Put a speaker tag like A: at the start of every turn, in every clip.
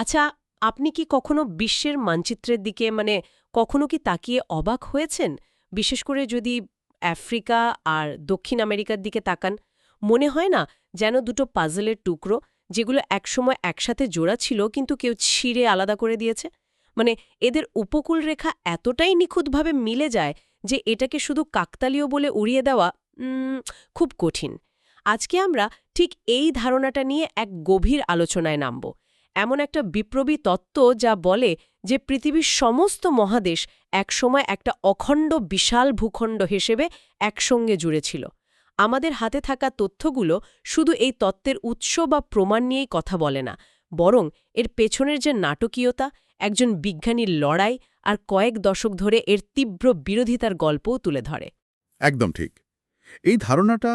A: আচ্ছা আপনি কি কখনো বিশ্বের মানচিত্রের দিকে মানে কখনো কি তাকিয়ে অবাক হয়েছেন? বিশেষ করে যদি আফ্রিকা আর দক্ষিণ আমেরিকার দিকে তাকান, মনে হয় না যেন দুটো পাজলের টুকরো, যেগুলো একসময় একসাথে জোড়া ছিল, কিন্তু কেউ ছিঁড়ে আলাদা করে দিয়েছে? মানে এদের উপকূল রেখা এতটাই নিখুঁতভাবে মিলে যায় যে এটাকে শুধু কাকতালীয় বলে উড়িয়ে দেওয়া খুব কঠিন। আজকে আমরা ঠিক এই ধারণাটা নিয়ে এক গভীর আলোচনায় নামব। এমন একটা বিপ্লবী তত্ত্ব যা বলে যে পৃথিবীর সমস্ত মহাদেশ একসময় একটা অখণ্ড বিশাল ভূখণ্ড হিসেবে একসঙ্গে জুড়ে ছিল। আমাদের হাতে থাকা তথ্যগুলো শুধু এই তত্ত্বের উৎস বা প্রমাণ নিয়েই কথা বলে না, বরং এর পেছনের যে নাটকীয়তা, একজন বিজ্ঞানীর লড়াই আর কয়েক দশক ধরে এর তীব্র বিরোধিতার গল্পও তুলে ধরে।
B: একদম ঠিক। এই ধারণাটা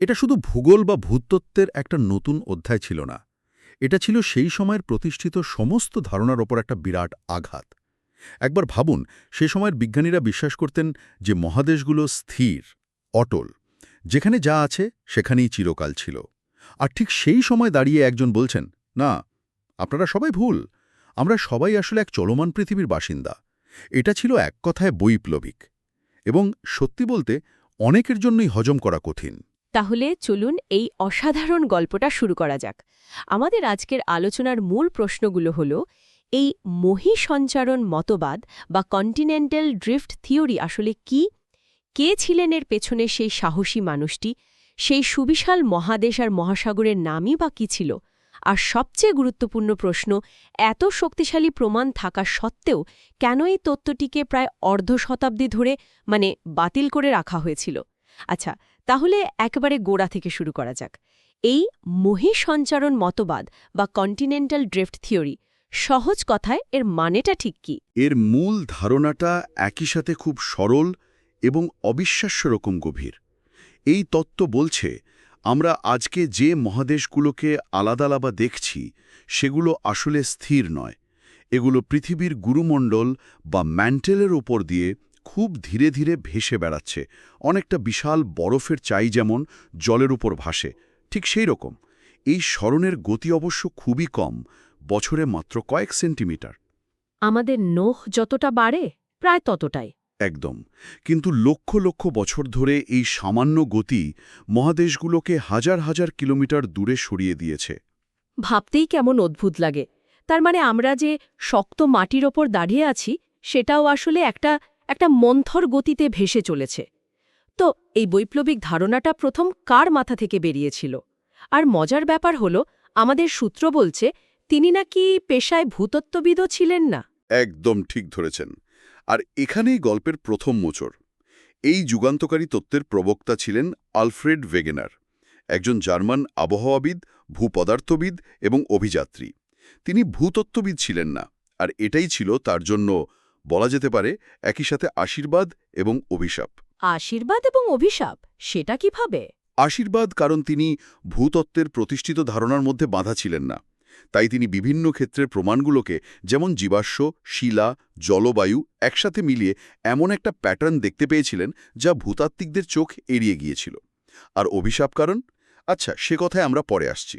B: এটা শুধু ভূগোল বা ভূতত্ত্বের একটা নতুন অধ্যায় ছিল না। এটা ছিল সেই সময়ের প্রতিষ্ঠিত সমস্ত ধারণার ওপর একটা বিরাট আঘাত। একবার ভাবুন, সে সময়ের বিজ্ঞানীরা বিশ্বাস করতেন যে মহাদেশগুলো স্থির, অটল। যেখানে যা আছে, সেখানেই চিরকাল ছিল। আর ঠিক সেই সময় দাঁড়িয়ে একজন বলছেন, না, আপনারা সবাই ভুল। আমরা সবাই আসলে এক চলমান পৃথিবীর বাসিন্দা। এটা ছিল এক কথায় বৈপ্লবিক। এবং সত্যি বলতে, অনেকের জন্যই হজম করা কঠিন।
A: তাহলে চলুন এই অসাধারণ গল্পটা শুরু করা যাক। আমাদের আজকের আলোচনার মূল প্রশ্নগুলো হল, এই মহি সঞ্চারণ মতবাদ বা কন্টিনেন্টাল ড্রিফট থিওরি আসলে কি? কে ছিলেন এর পেছনে সেই সাহসী মানুষটি? সেই সুবিশাল মহাদেশ আর মহাসাগরের নামই বা কী ছিল? আর সবচেয়ে গুরুত্বপূর্ণ প্রশ্ন, এত শক্তিশালী প্রমাণ থাকা সত্ত্বেও কেন এই তত্ত্বটিকে প্রায় অর্ধ শতাব্দী ধরে মানে বাতিল করে রাখা হয়েছিল? আচ্ছা তাহলে একেবারে গোড়া থেকে শুরু করা যাক। এই সঞ্চারণ মতবাদ বা কন্টিনেন্টাল ড্রিফট থিওরি সহজ কথায় এর মানেটা ঠিক কি?
B: এর মূল ধারণাটা একই সাথে খুব সরল এবং অবিশ্বাস্য রকম গভীর। এই তত্ত্ব বলছে, আমরা আজকে যে মহাদেশগুলোকে আলাদা আলাদা দেখছি, সেগুলো আসলে স্থির নয়। এগুলো পৃথিবীর গুরুমণ্ডল বা ম্যান্টেলের ওপর দিয়ে খুব ধীরে ধীরে ভেসে বেড়াচ্ছে। অনেকটা বিশাল বরফের চাই যেমন জলের উপর ভাসে ঠিক সেই রকম। এই স্মরণের গতি অবশ্য খুবই কম বছরে মাত্র কয়েক সেন্টিমিটার।
A: আমাদের নোহ যতটা বাড়ে প্রায় ততটাই।
B: একদম। কিন্তু লক্ষ লক্ষ বছর ধরে এই সামান্য গতি মহাদেশগুলোকে হাজার হাজার কিলোমিটার দূরে সরিয়ে দিয়েছে।
A: ভাবতেই কেমন অদ্ভুত লাগে। তার মানে আমরা যে শক্ত মাটির ওপর দাঁড়িয়ে আছি সেটাও আসলে একটা একটা মন্থর গতিতে ভেসে চলেছে। তো, এই বৈপ্লবিক ধারণাটা প্রথম কার মাথা থেকে বেরিয়েছিল? আর মজার ব্যাপার হল, আমাদের সূত্র বলছে, তিনি নাকি পেশায় ভূতত্ত্ববিদও ছিলেন না?
B: একদম ঠিক ধরেছেন। আর এখানেই গল্পের প্রথম মোচর এই যুগান্তকারী তত্ত্বের প্রবক্তা ছিলেন আলফ্রেড ভেগেনার একজন জার্মান আবহাওয়াবিদ, ভূপদার্থবিদ এবং অভিযাত্রী। তিনি ভূতত্ত্ববিদ ছিলেন না, আর এটাই ছিল তার জন্য বলা যেতে পারে একই সাথে আশীর্বাদ এবং অভিশাপ।
A: আশীর্বাদ এবং অভিশাপ সেটা কীভাবে?
B: আশীর্বাদ কারণ তিনি ভূতত্ত্বের প্রতিষ্ঠিত ধারণার মধ্যে বাঁধা ছিলেন না। তাই তিনি বিভিন্ন ক্ষেত্রের প্রমাণগুলোকে যেমন জীবাশ্ম শিলা জলবায়ু একসাথে মিলিয়ে এমন একটা প্যাটার্ন দেখতে পেয়েছিলেন যা ভূতাত্ত্বিকদের চোখ এড়িয়ে গিয়েছিল। আর অভিশাপ কারণ? আচ্ছা সে কথায় আমরা পরে আসছি।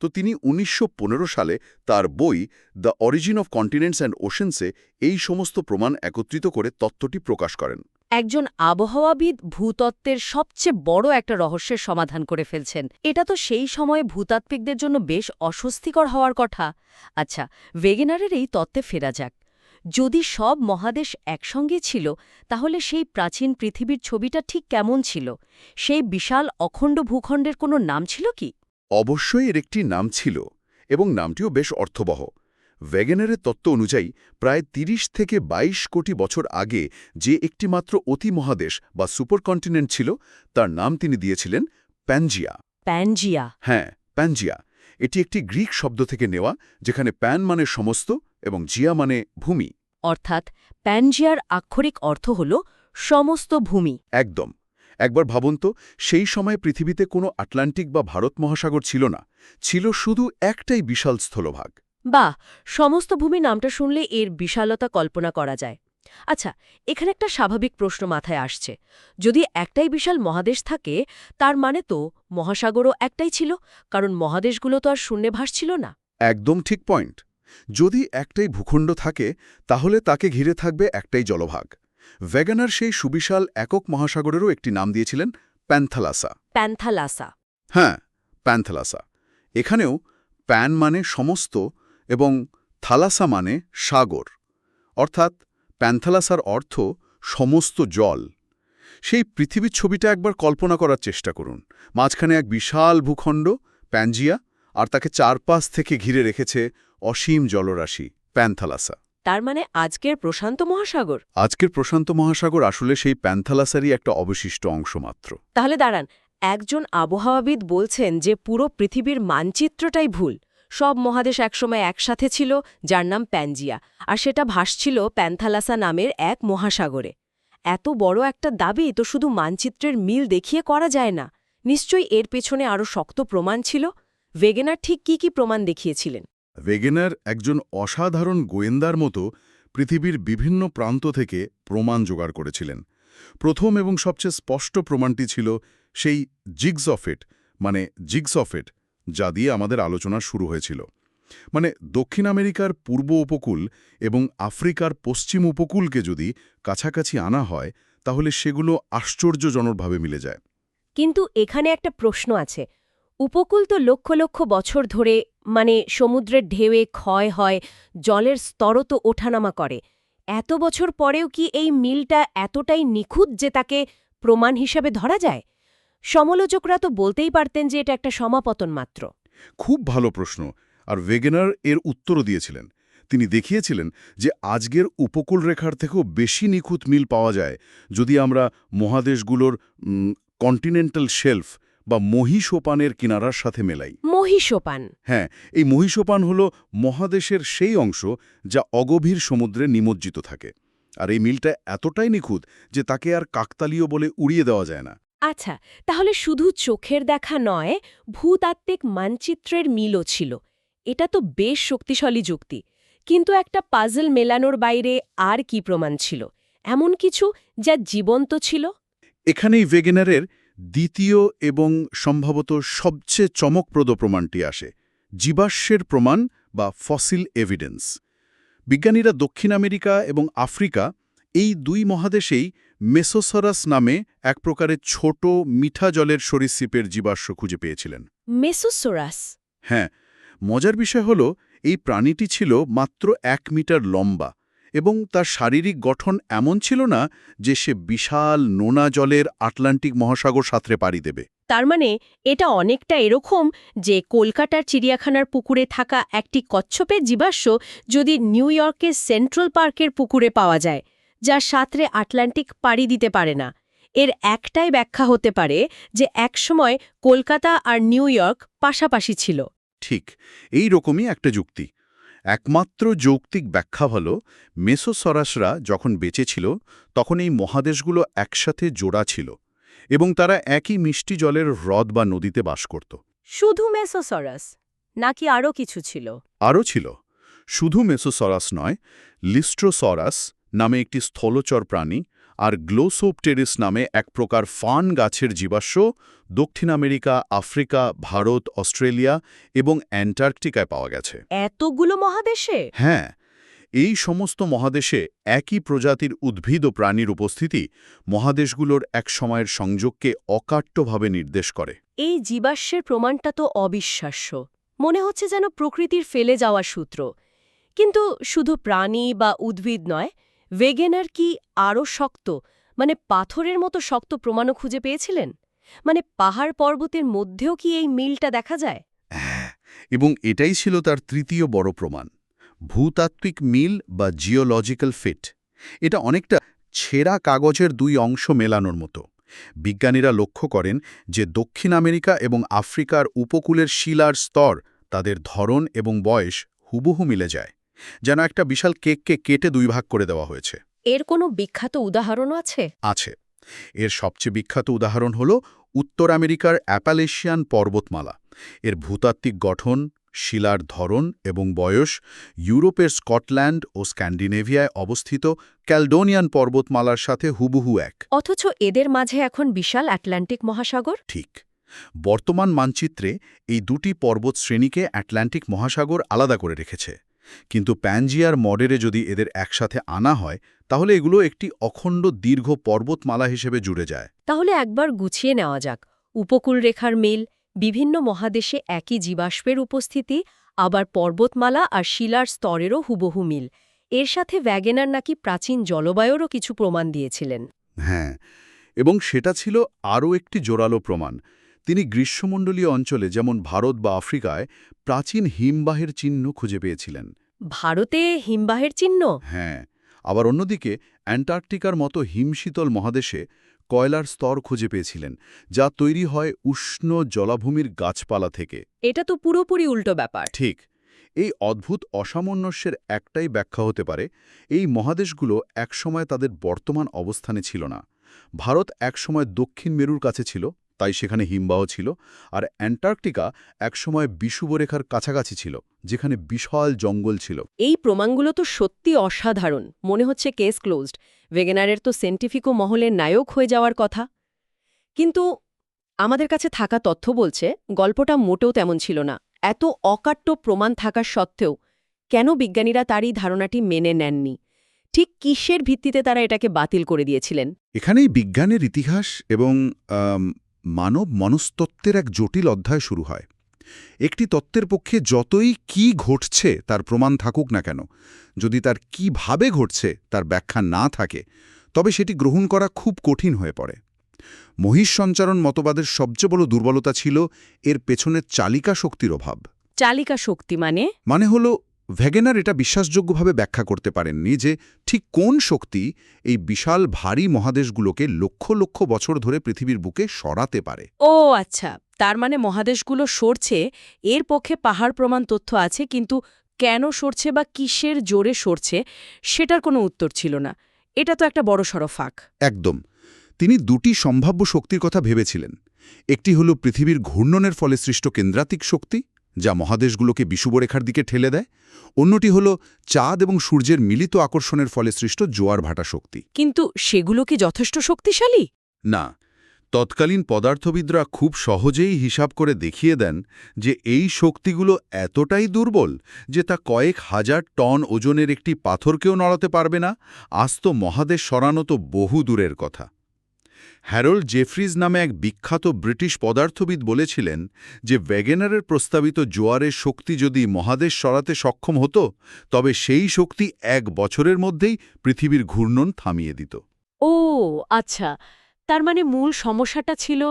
B: তো তিনি উনিশশো পনেরো সালে তার বই the origin of continents and ওশেন্সে এই সমস্ত প্রমাণ একত্রিত করে তত্ত্বটি প্রকাশ করেন।
A: একজন আবহাওয়াবিদ ভূতত্ত্বের সবচেয়ে বড় একটা রহস্যের সমাধান করে ফেলছেন। এটা তো সেই সময়ে ভূতাত্ত্বিকদের জন্য বেশ অস্বস্তিকর হওয়ার কথা। আচ্ছা ভেগেনারের এই তত্ত্বে ফেরা যাক। যদি সব মহাদেশ একসঙ্গে ছিল, তাহলে সেই প্রাচীন পৃথিবীর ছবিটা ঠিক কেমন ছিল? সেই বিশাল অখণ্ড ভূখণ্ডের কোনো নাম ছিল কি?
B: অবশ্যই এর একটি নাম ছিল এবং নামটিও বেশ অর্থবহ। ভ্যাগেনারের তত্ত্ব অনুযায়ী প্রায় ৩০ থেকে ২২ কোটি বছর আগে যে একটি মাত্র অতি মহাদেশ বা সুপারকন্টিনেন্ট ছিল তার নাম তিনি দিয়েছিলেন প্যানজিয়া।
A: প্যানজিয়া।
B: হ্যাঁ প্যানজিয়া। এটি একটি গ্রিক শব্দ থেকে নেওয়া যেখানে প্যান মানে সমস্ত এবং জিয়া মানে ভূমি।
A: অর্থাৎ প্যানজিয়ার আক্ষরিক অর্থ হল সমস্ত ভূমি।
B: একদম। একবার ভাবুন তো সেই সময় পৃথিবীতে কোনো আটলান্টিক বা ভারত মহাসাগর ছিল না ছিল শুধু একটাই বিশাল স্থলভাগ।
A: বাহ! সমস্ত ভূমি নামটা শুনলে এর বিশালতা কল্পনা করা যায়। আচ্ছা এখানে একটা স্বাভাবিক প্রশ্ন মাথায় আসছে। যদি একটাই বিশাল মহাদেশ থাকে তার মানে তো মহাসাগরও একটাই ছিল কারণ মহাদেশগুলো তো আর শূন্যে ভাসছিল না।
B: একদম ঠিক পয়েন্ট। যদি একটাই ভূখণ্ড থাকে তাহলে তাকে ঘিরে থাকবে একটাই জলভাগ। ভেগানার সেই সুবিশাল একক মহাসাগরেরও একটি নাম দিয়েছিলেন প্যান্থালাসা।
A: প্যান্থালাসা।
B: হ্যাঁ প্যান্থালাসা। এখানেও প্যান মানে সমস্ত এবং থালাসা মানে সাগর। অর্থাৎ প্যান্থালাসার অর্থ সমস্ত জল। সেই পৃথিবীর ছবিটা একবার কল্পনা করার চেষ্টা করুন। মাঝখানে এক বিশাল ভূখণ্ড প্যানজিয়া আর তাকে চারপাশ থেকে ঘিরে রেখেছে অসীম জলরাশি প্যান্থালাসা।
A: তার মানে আজকের প্রশান্ত মহাসাগর?
B: আজকের প্রশান্ত মহাসাগর আসলে সেই প্যান্থালাসারই একটা অবশিষ্ট অংশ মাত্র।
A: তাহলে দাঁড়ান একজন আবহাওয়াবিদ বলছেন যে পুরো পৃথিবীর মানচিত্রটাই ভুল। সব মহাদেশ একসময় একসাথে ছিল যার নাম প্যানজিয়া আর সেটা ভাসছিল প্যান্থালাসা নামের এক মহাসাগরে। এত বড় একটা দাবি তো শুধু মানচিত্রের মিল দেখিয়ে করা যায় না। নিশ্চয়ই এর পেছনে আরও শক্ত প্রমাণ ছিল? ভেগেনার ঠিক কি কি প্রমাণ দেখিয়েছিলেন?
B: ওয়েগেনার একজন অসাধারণ গোয়েন্দার মতো পৃথিবীর বিভিন্ন প্রান্ত থেকে প্রমাণ জোগাড় করেছিলেন। প্রথম এবং সবচেয়ে স্পষ্ট প্রমাণটি ছিল সেই জিগস অফ ইট মানে জিগস অফ ইট যা দিয়ে আমাদের আলোচনা শুরু হয়েছিল। মানে দক্ষিণ আমেরিকার পূর্ব উপকূল এবং আফ্রিকার পশ্চিম উপকূলকে যদি কাছাকাছি আনা হয়, তাহলে সেগুলো আশ্চর্যজনকভাবে মিলে যায়।
A: কিন্তু এখানে একটা প্রশ্ন আছে। উপকূল তো লক্ষ লক্ষ বছর ধরে মানে সমুদ্রের ঢেউয়ে ক্ষয় হয়, জলের স্তরও তো ওঠানামা করে। এত বছর পরেও কি এই মিলটা এতটাই নিখুঁত যে তাকে প্রমাণ হিসাবে ধরা যায়? সমালোচকরা তো বলতেই পারতেন যে এটা একটা সমাপতন মাত্র।
B: খুব ভালো প্রশ্ন, আর ওয়েগেনার এর উত্তরও দিয়েছিলেন। তিনি দেখিয়েছিলেন যে আজকের উপকূল রেখার থেকেও বেশি নিখুঁত মিল পাওয়া যায় যদি আমরা মহাদেশগুলোর কন্টিনেন্টাল শেলফ বা মহিষোপানের কিনারার সাথে মেলাই।
A: মহিষোপান।
B: হ্যাঁ এই মহিষোপান হল মহাদেশের সেই অংশ যা অগভীর সমুদ্রে নিমজ্জিত থাকে। আর এই মিলটা এতটাই নিখুঁত যে তাকে আর কাকতালীয় বলে উড়িয়ে দেওয়া যায় না।
A: আচ্ছা তাহলে শুধু চোখের দেখা নয় ভূতাত্ত্বিক মানচিত্রের মিলও ছিল। এটা তো বেশ শক্তিশালী যুক্তি। কিন্তু একটা পাজল মেলানোর বাইরে আর কি প্রমাণ ছিল? এমন কিছু যা জীবন্ত ছিল?
B: এখানেই ভেগেনারের দ্বিতীয় এবং সম্ভবত সবচেয়ে চমকপ্রদ প্রমাণটি আসে জীবাশ্মের প্রমাণ বা ফসিল এভিডেন্স। বিজ্ঞানীরা দক্ষিণ আমেরিকা এবং আফ্রিকা এই দুই মহাদেশেই মেসোসরাস নামে এক প্রকারের ছোট মিঠা জলের সরীসৃপের জীবাশ্ম খুঁজে পেয়েছিলেন।
A: মেসোসরাস?
B: হ্যাঁ মজার বিষয় হল এই প্রাণীটি ছিল মাত্র এক মিটার লম্বা। এবং তার শারীরিক গঠন এমন ছিল না যে সে বিশাল নোনা জলের আটলান্টিক মহাসাগর সাঁতরে পাড়ি দেবে।
A: তার মানে এটা অনেকটা এরকম যে কলকাতার চিড়িয়াখানার পুকুরে থাকা একটি কচ্ছপের জীবাশ্ম যদি নিউ ইয়র্কের সেন্ট্রাল পার্কের পুকুরে পাওয়া যায় যা সাঁতরে আটলান্টিক পাড়ি দিতে পারে না। এর একটাই ব্যাখ্যা হতে পারে যে একসময় কলকাতা আর নিউ ইয়র্ক পাশাপাশি ছিল।
B: ঠিক এই রকমই একটা যুক্তি। একমাত্র যৌক্তিক ব্যাখ্যা হল মেসোসরাসরা যখন বেঁচে ছিল তখন এই মহাদেশগুলো একসাথে জোড়া ছিল এবং তারা একই মিষ্টি জলের হ্রদ বা নদীতে বাস করত।
A: শুধু মেসোসরাস নাকি আরও কিছু ছিল?
B: আরও ছিল। শুধু মেসোসরাস নয় লিস্ট্রোসরাস নামে একটি স্থলচর প্রাণী আর গ্লোসোপটেরিস নামে এক প্রকার ফান গাছের জীবাশ্ম দক্ষিণ আমেরিকা আফ্রিকা ভারত অস্ট্রেলিয়া এবং অ্যান্টার্কটিকায় পাওয়া গেছে।
A: এতগুলো মহাদেশে?
B: হ্যাঁ এই সমস্ত মহাদেশে একই প্রজাতির উদ্ভিদ ও প্রাণীর উপস্থিতি মহাদেশগুলোর এক সময়ের সংযোগকে অকাট্যভাবে নির্দেশ করে।
A: এই জীবাশ্মের প্রমাণটা তো অবিশ্বাস্য। মনে হচ্ছে যেন প্রকৃতির ফেলে যাওয়া সূত্র। কিন্তু শুধু প্রাণী বা উদ্ভিদ নয় ভেগেনার কি আরও শক্ত মানে পাথরের মতো শক্ত প্রমাণও খুঁজে পেয়েছিলেন? মানে পাহাড় পর্বতের মধ্যেও কি এই মিলটা দেখা যায়?
B: এবং এটাই ছিল তার তৃতীয় বড় প্রমাণ, ভূতাত্ত্বিক মিল বা জিওলজিক্যাল ফিট। এটা অনেকটা ছেঁড়া কাগজের দুই অংশ মেলানোর মতো। বিজ্ঞানীরা লক্ষ্য করেন যে দক্ষিণ আমেরিকা এবং আফ্রিকার উপকূলের শিলার স্তর, তাদের ধরন এবং বয়স হুবহু মিলে যায়। যেন একটা বিশাল কেককে কেটে দুই ভাগ করে দেওয়া হয়েছে।
A: এর কোনো বিখ্যাত উদাহরণও আছে?
B: আছে। এর সবচেয়ে বিখ্যাত উদাহরণ হল উত্তর আমেরিকার অ্যাপালেশিয়ান পর্বতমালা। এর ভূতাত্ত্বিক গঠন শিলার ধরন এবং বয়স ইউরোপের স্কটল্যান্ড ও স্ক্যান্ডিনেভিয়ায় অবস্থিত ক্যালডোনিয়ান পর্বতমালার সাথে হুবহু এক।
A: অথচ এদের মাঝে এখন বিশাল আটলান্টিক মহাসাগর।
B: ঠিক। বর্তমান মানচিত্রে এই দুটি পর্বত শ্রেণীকে অ্যাটলান্টিক মহাসাগর আলাদা করে রেখেছে। কিন্তু প্যানজিয়ার মডেলে যদি এদের একসাথে আনা হয় তাহলে এগুলো একটি অখণ্ড দীর্ঘ পর্বতমালা হিসেবে জুড়ে যায়।
A: তাহলে একবার গুছিয়ে নেওয়া যাক। উপকূলরেখার মিল বিভিন্ন মহাদেশে একই জীবাশ্মের উপস্থিতি আবার পর্বতমালা আর শিলার স্তরেরও হুবহু মিল। এর সাথে ভ্যাগেনার নাকি প্রাচীন জলবায়ুরও কিছু প্রমাণ দিয়েছিলেন।
B: হ্যাঁ এবং সেটা ছিল আরও একটি জোরালো প্রমাণ। তিনি গ্রীষ্মমণ্ডলীয় অঞ্চলে যেমন ভারত বা আফ্রিকায় প্রাচীন হিমবাহের চিহ্ন খুঁজে পেয়েছিলেন।
A: ভারতে হিমবাহের চিহ্ন?
B: হ্যাঁ আবার অন্যদিকে অ্যান্টার্কটিকার মতো হিমশীতল মহাদেশে কয়লার স্তর খুঁজে পেয়েছিলেন যা তৈরি হয় উষ্ণ জলাভূমির গাছপালা থেকে।
A: এটা তো পুরোপুরি উল্টো ব্যাপার।
B: ঠিক এই অদ্ভুত অসামঞ্জস্যের একটাই ব্যাখ্যা হতে পারে এই মহাদেশগুলো একসময় তাদের বর্তমান অবস্থানে ছিল না। ভারত একসময় দক্ষিণ মেরুর কাছে ছিল তাই সেখানে হিমবাহ ছিল আর অ্যান্টার্কটিকা একসময় বিষুবরেখার কাছাকাছি ছিল যেখানে বিশাল জঙ্গল ছিল।
A: এই প্রমাণগুলো তো সত্যি অসাধারণ মনে হচ্ছে কেস ক্লোজড। ভেগেনারের তো সেন্টিফিকো মহলের নায়ক হয়ে যাওয়ার কথা। কিন্তু আমাদের কাছে থাকা তথ্য বলছে গল্পটা মোটেও তেমন ছিল না। এত অকাট্য প্রমাণ থাকার সত্ত্বেও কেন বিজ্ঞানীরা তার এই ধারণাটি মেনে নেননি? ঠিক কিসের ভিত্তিতে তারা এটাকে বাতিল করে দিয়েছিলেন?
B: এখানেই বিজ্ঞানের ইতিহাস এবং মানব মনস্তত্ত্বের এক জটিল অধ্যায় শুরু হয়। একটি তত্ত্বের পক্ষে যতই কি ঘটছে তার প্রমাণ থাকুক না কেন। যদি তার কীভাবে ঘটছে তার ব্যাখ্যা না থাকে তবে সেটি গ্রহণ করা খুব কঠিন হয়ে পড়ে। মহিষ সঞ্চারণ মতবাদের সবচেয়ে বড় দুর্বলতা ছিল এর পেছনের চালিকা শক্তির অভাব।
A: চালিকা শক্তি মানে?
B: মানে হল ভ্যাগেনার এটা বিশ্বাসযোগ্যভাবে ব্যাখ্যা করতে পারেননি যে ঠিক কোন শক্তি এই বিশাল ভারী মহাদেশগুলোকে লক্ষ লক্ষ বছর ধরে পৃথিবীর বুকে সরাতে পারে।
A: ও আচ্ছা তার মানে মহাদেশগুলো সরছে এর পক্ষে পাহাড় প্রমাণ তথ্য আছে কিন্তু কেন সরছে বা কিসের জোরে সরছে সেটার কোনো উত্তর ছিল না। এটা তো একটা বড় বড়সড় ফাঁক।
B: একদম। তিনি দুটি সম্ভাব্য শক্তির কথা ভেবেছিলেন। একটি হল পৃথিবীর ঘূর্ণনের ফলে সৃষ্ট কেন্দ্রাতিক শক্তি যা মহাদেশগুলোকে বিষুবরেখার দিকে ঠেলে দেয়। অন্যটি হল চাঁদ এবং সূর্যের মিলিত আকর্ষণের ফলে সৃষ্ট জোয়ার ভাটা শক্তি।
A: কিন্তু সেগুলো কি যথেষ্ট শক্তিশালী?
B: না। তৎকালীন পদার্থবিদরা খুব সহজেই হিসাব করে দেখিয়ে দেন যে এই শক্তিগুলো এতটাই দুর্বল যে তা কয়েক হাজার টন ওজনের একটি পাথরকেও নড়াতে পারবে না। আস্ত মহাদেশ সরানো তো বহু দূরের কথা। হ্যারোল্ড জেফ্রিজ নামে এক বিখ্যাত ব্রিটিশ পদার্থবিদ বলেছিলেন যে ওয়েগেনারের প্রস্তাবিত জোয়ারের শক্তি যদি মহাদেশ সরাতে সক্ষম হতো, তবে সেই শক্তি এক বছরের মধ্যেই পৃথিবীর ঘূর্ণন থামিয়ে দিত।
A: ও আচ্ছা। তার মানে মূল সমস্যাটা ছিল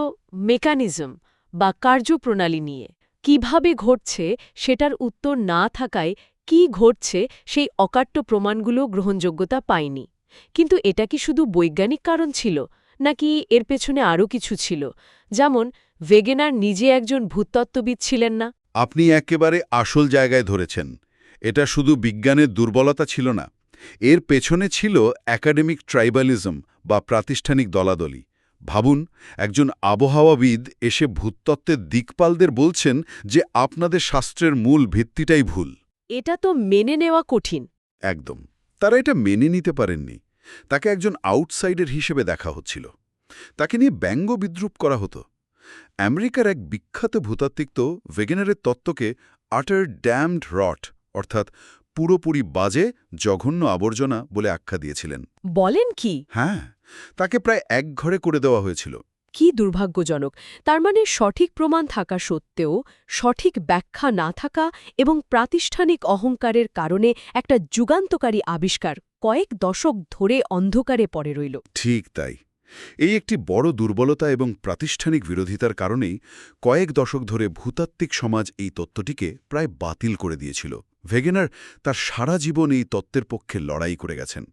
A: মেকানিজম বা কার্যপ্রণালী নিয়ে। কীভাবে ঘটছে সেটার উত্তর না থাকায় কি ঘটছে সেই অকাট্য প্রমাণগুলো গ্রহণযোগ্যতা পায়নি। কিন্তু এটা কি শুধু বৈজ্ঞানিক কারণ ছিল? নাকি এর পেছনে আরও কিছু ছিল? যেমন ভেগেনার নিজে একজন ভূতত্ত্ববিদ ছিলেন না?
B: আপনি একেবারে আসল জায়গায় ধরেছেন। এটা শুধু বিজ্ঞানের দুর্বলতা ছিল না। এর পেছনে ছিল একাডেমিক ট্রাইবালিজম বা প্রাতিষ্ঠানিক দলাদলি। ভাবুন একজন আবহাওয়াবিদ এসে ভূতত্ত্বের দিকপালদের বলছেন যে আপনাদের শাস্ত্রের মূল ভিত্তিটাই ভুল।
A: এটা তো মেনে নেওয়া কঠিন।
B: একদম। তারা এটা মেনে নিতে পারেননি। তাকে একজন আউটসাইডার হিসেবে দেখা হচ্ছিল। তাকে নিয়ে ব্যঙ্গ বিদ্রুপ করা হতো। আমেরিকার এক বিখ্যাত ভূতাত্ত্বিক তো ভেগেনারের তত্ত্বকে আটার ড্যামড রট অর্থাৎ পুরোপুরি বাজে জঘন্য আবর্জনা বলে আখ্যা দিয়েছিলেন।
A: বলেন কি?
B: হ্যাঁ তাকে প্রায় এক ঘরে করে দেওয়া হয়েছিল।
A: কি দুর্ভাগ্যজনক। তার মানে সঠিক প্রমাণ থাকা সত্ত্বেও সঠিক ব্যাখ্যা না থাকা এবং প্রাতিষ্ঠানিক অহংকারের কারণে একটা যুগান্তকারী আবিষ্কার কয়েক দশক ধরে অন্ধকারে পড়ে রইল।
B: ঠিক তাই। এই একটি বড় দুর্বলতা এবং প্রাতিষ্ঠানিক বিরোধিতার কারণেই কয়েক দশক ধরে ভূতাত্ত্বিক সমাজ এই তত্ত্বটিকে প্রায় বাতিল করে দিয়েছিল। ভেগেনার তার সারা জীবন এই তত্ত্বের পক্ষে লড়াই করে গেছেন।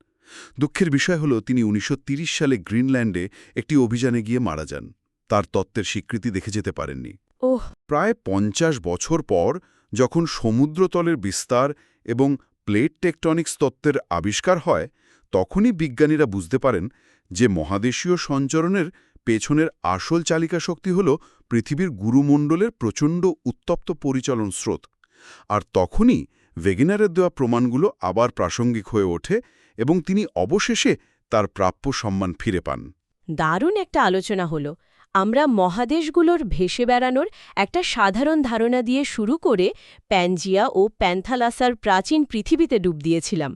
B: দুঃখের বিষয় হল তিনি ১৯৩০ সালে গ্রিনল্যান্ডে একটি অভিযানে গিয়ে মারা যান। তার তত্ত্বের স্বীকৃতি দেখে যেতে পারেননি।
A: ওহ।
B: প্রায় পঞ্চাশ বছর পর যখন সমুদ্রতলের বিস্তার এবং প্লেট টেকটনিক্স তত্ত্বের আবিষ্কার হয়, তখনই বিজ্ঞানীরা বুঝতে পারেন যে মহাদেশীয় সঞ্চরণের পেছনের আসল চালিকা শক্তি হল পৃথিবীর গুরুমণ্ডলের প্রচণ্ড উত্তপ্ত পরিচালন স্রোত। আর তখনই ভেগিনারের দেওয়া প্রমাণগুলো আবার প্রাসঙ্গিক হয়ে ওঠে এবং তিনি অবশেষে তার প্রাপ্য সম্মান ফিরে পান।
A: দারুণ একটা আলোচনা হলো। আমরা মহাদেশগুলোর ভেসে বেড়ানোর একটা সাধারণ ধারণা দিয়ে শুরু করে প্যানজিয়া ও প্যান্থালাসার প্রাচীন পৃথিবীতে ডুব দিয়েছিলাম।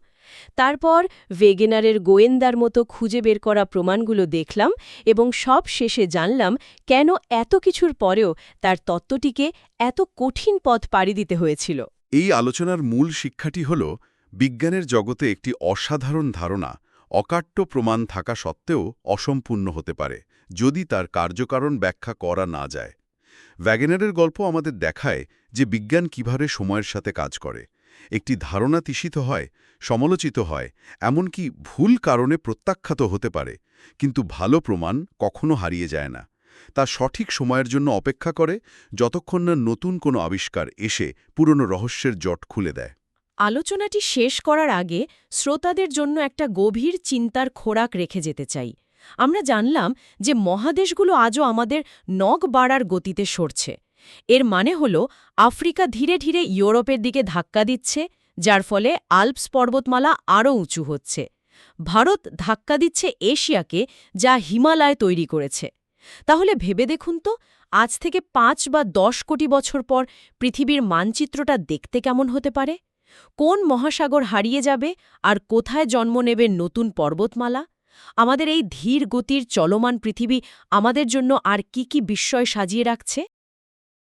A: তারপর ভেগেনারের গোয়েন্দার মতো খুঁজে বের করা প্রমাণগুলো দেখলাম এবং সব শেষে জানলাম কেন এত কিছুর পরেও তার তত্ত্বটিকে এত কঠিন পথ পাড়ি দিতে হয়েছিল।
B: এই আলোচনার মূল শিক্ষাটি হল, বিজ্ঞানের জগতে একটি অসাধারণ ধারণা অকাট্য প্রমাণ থাকা সত্ত্বেও অসম্পূর্ণ হতে পারে। যদি তার কার্যকারণ ব্যাখ্যা করা না যায়। ভ্যাগেনারের গল্প আমাদের দেখায় যে বিজ্ঞান কীভাবে সময়ের সাথে কাজ করে। একটি ধারণা তিষিত হয়, সমালোচিত হয়, এমনকি ভুল কারণে প্রত্যাখ্যাত হতে পারে, কিন্তু ভালো প্রমাণ কখনো হারিয়ে যায় না। তা সঠিক সময়ের জন্য অপেক্ষা করে, যতক্ষণ না নতুন কোনো আবিষ্কার এসে পুরনো রহস্যের জট খুলে দেয়।
A: আলোচনাটি শেষ করার আগে শ্রোতাদের জন্য একটা গভীর চিন্তার খোরাক রেখে যেতে চাই। আমরা জানলাম যে মহাদেশগুলো আজও আমাদের নখ বাড়ার গতিতে সরছে। এর মানে হল আফ্রিকা ধীরে ধীরে ইউরোপের দিকে ধাক্কা দিচ্ছে, যার ফলে আল্পস পর্বতমালা আরও উঁচু হচ্ছে। ভারত ধাক্কা দিচ্ছে এশিয়াকে, যা হিমালয় তৈরি করেছে। তাহলে ভেবে দেখুন তো, আজ থেকে পাঁচ বা দশ কোটি বছর পর পৃথিবীর মানচিত্রটা দেখতে কেমন হতে পারে? কোন মহাসাগর হারিয়ে যাবে আর কোথায় জন্ম নেবে নতুন পর্বতমালা? আমাদের এই ধীর গতির চলমান পৃথিবী আমাদের জন্য আর কি কি বিস্ময় সাজিয়ে রাখছে?